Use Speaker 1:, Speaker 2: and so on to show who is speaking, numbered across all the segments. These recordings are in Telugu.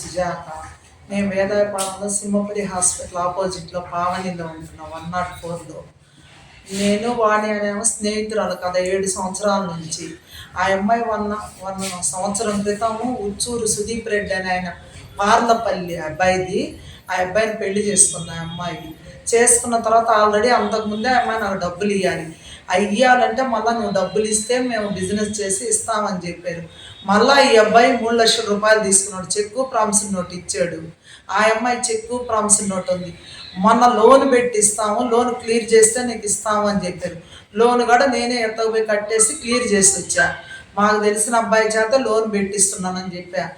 Speaker 1: సుజాత. నేను వేదాయపాలెంలో సింహపురి హాస్పిటల్ ఆపోజిట్లో పావనిలో ఉంటున్నా వన్ నాట్ ఫోర్లో. నేను వాణి అనేమో స్నేహితురాలు కదా ఏడు సంవత్సరాల నుంచి. ఆ అమ్మాయి వన్ వన్ సంవత్సరం క్రితము ఉచ్చూరు సుదీప్ రెడ్డి అని ఆయన పార్లపల్లి అబ్బాయిది. ఆ అబ్బాయిని పెళ్ళి చేసుకుంది ఆ అమ్మాయి చేసుకున్న తర్వాత ఆల్రెడీ అంతకుముందే అమ్మాయి నాకు డబ్బులు ఇవ్వాలి అవి ఇవ్వాలంటే మళ్ళీ నువ్వు డబ్బులు ఇస్తే మేము బిజినెస్ చేసి ఇస్తామని చెప్పారు. మళ్ళీ ఈ అబ్బాయి మూడు లక్షల రూపాయలు తీసుకున్నాడు. చెక్కు ప్రామిసరీ నోట్ ఇచ్చాడు. ఆ అమ్మాయి చెక్కు ప్రామిసరీ నోట్ ఉంది. మొన్న లోన్ పెట్టి ఇస్తాము లోన్ క్లియర్ చేస్తే నీకు ఇస్తాము అని చెప్పారు. లోన్ కూడా నేనే ఎత్తకు పోయి కట్టేసి క్లియర్ చేసి వచ్చా. మాకు తెలిసిన అబ్బాయి చేత లోన్ పెట్టిస్తున్నానని చెప్పా.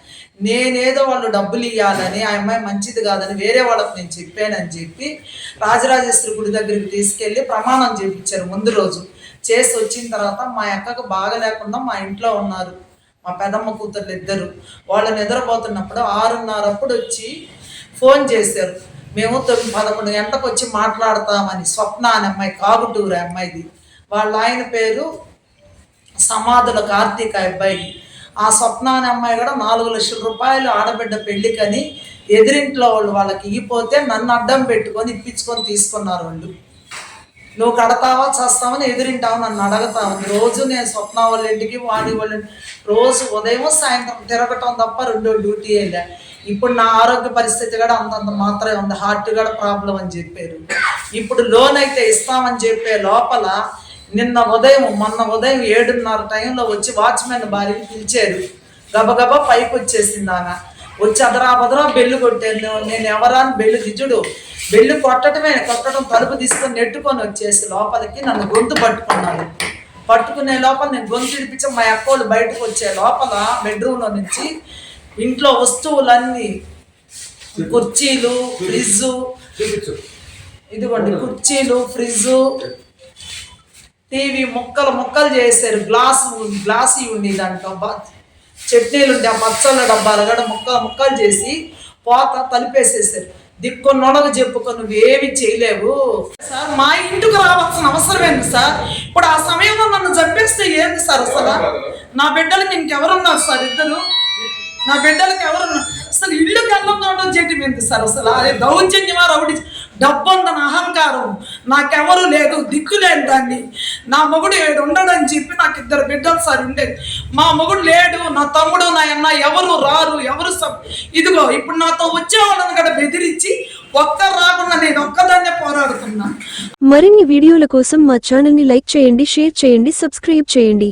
Speaker 1: నేనేదో వాళ్ళు డబ్బులు ఇవ్వాలని ఆ అమ్మాయి మంచిది కాదని వేరే వాళ్ళకి నేను చెప్పానని చెప్పి రాజరాజేశ్వరి గుడి దగ్గరికి తీసుకెళ్ళి ప్రమాణం చేయించారు ముందు రోజు. చేసి వచ్చిన తర్వాత మా అక్కకు బాగా లేకుండా మా ఇంట్లో ఉన్నారు. మా పెదమ్మ కూతుర్లు ఇద్దరు. వాళ్ళు నిద్రపోతున్నప్పుడు ఆరున్నరప్పుడు వచ్చి ఫోన్ చేశారు. మేము తొమ్మిది పదకొండు గంటలకు వచ్చి మాట్లాడతామని స్వప్న అనే అమ్మాయి కాగుటూరు అమ్మాయిది. వాళ్ళ ఆయన పేరు సమాధుల కార్తీక అబ్బాయి. ఆ స్వప్న అనే అమ్మాయి కూడా నాలుగు లక్షల రూపాయలు ఆడబిడ్డ పెళ్ళికని ఎదిరింట్లో వాళ్ళు వాళ్ళకి ఇగిపోతే నన్ను అడ్డం పెట్టుకొని ఇప్పించుకొని తీసుకున్నారు వాళ్ళు. నువ్వు కడతావా చేస్తావని ఎదిరింటావు నన్ను అడగతావు. రోజు నేను స్వప్న వాళ్ళ ఇంటికి వాడి వాళ్ళ రోజు ఉదయం సాయంత్రం తిరగటం తప్ప రెండో డ్యూటీ వెళ్ళా ఇప్పుడు నా ఆరోగ్య పరిస్థితి కూడా అంతంత మాత్రమే ఉంది. హార్ట్ కూడా ప్రాబ్లం అని చెప్పారు. ఇప్పుడు లోన్ అయితే ఇస్తామని చెప్పే లోపల నిన్న ఉదయం మొన్న ఉదయం ఏడున్నర టైంలో వచ్చి వాచ్మెన్ భార్యని పిలిచారు. గబగబా పైకి వచ్చేసింది ఆమె. వచ్చి అదరా బదరా బెల్లు కొట్టాను నేను ఎవరా అని బెల్లు దిజుడు బెల్లు కొట్టడమే కొట్టడం తలుపు తీసుకొని నెట్టుకొని వచ్చేసి లోపలికి నన్ను గొంతు పట్టుకున్నాడు. పట్టుకునే లోపల నేను గొంతు ఇడిపించి మా అక్కోళ్ళు బయటకు వచ్చే లోపల బెడ్రూమ్లో నుంచి ఇంట్లో వస్తువులన్నీ కుర్చీలు ఫ్రిడ్జ్ ఇదిగోండి కుర్చీలు ఫ్రిడ్జ్ టీవీ ముక్కలు ముక్కలు చేశారు. గ్లాస్ గ్లాస్ ఉండి దాంట్లో చట్నీలు ఉండే ఆ పచ్చళ్ళ డబ్బాలు కూడా ముక్కలు ముక్కలు చేసి పోత తలిపేసేసారు దిక్కు నొడగ చెప్పుకో నువ్వేమి చేయలేవు. సార్ మా ఇంటికి రావాల్సిన అవసరం ఏంది సార్? ఇప్పుడు ఆ సమయంలో నన్ను చంపేస్తే ఏంది సార్ అసలు? నా బిడ్డలకి ఇంకెవరున్నారు సార్ ఇద్దరు? నా బిడ్డలకి ఎవరు అసలు ఇల్లు కళ్ళం కావడం చేయటం ఏంది సార్ అసలు? అదే దౌర్జన్యమా రౌడి? డబ్బు ఉందని అహంకారం. నాకెవరు లేదు దిక్కు లేని దాన్ని. నా మొగుడు ఏడు ఉండడని చెప్పి నాకు ఇద్దరు బిడ్డలు సార్ ఉండేది. మా మొగుడు లేడు నా తమ్ముడు నా అన్న ఎవరు రారు ఎవరు సబ్ ఇదిగో ఇప్పుడు నాతో వచ్చే వాళ్ళని కూడా బెదిరించి ఒక్కరు రాకుండా నేను ఒక్కదాన్నే పోరాడుతున్నా.
Speaker 2: మరిన్ని వీడియోల కోసం మా ఛానల్ని లైక్ చేయండి షేర్ చేయండి సబ్స్క్రైబ్ చేయండి.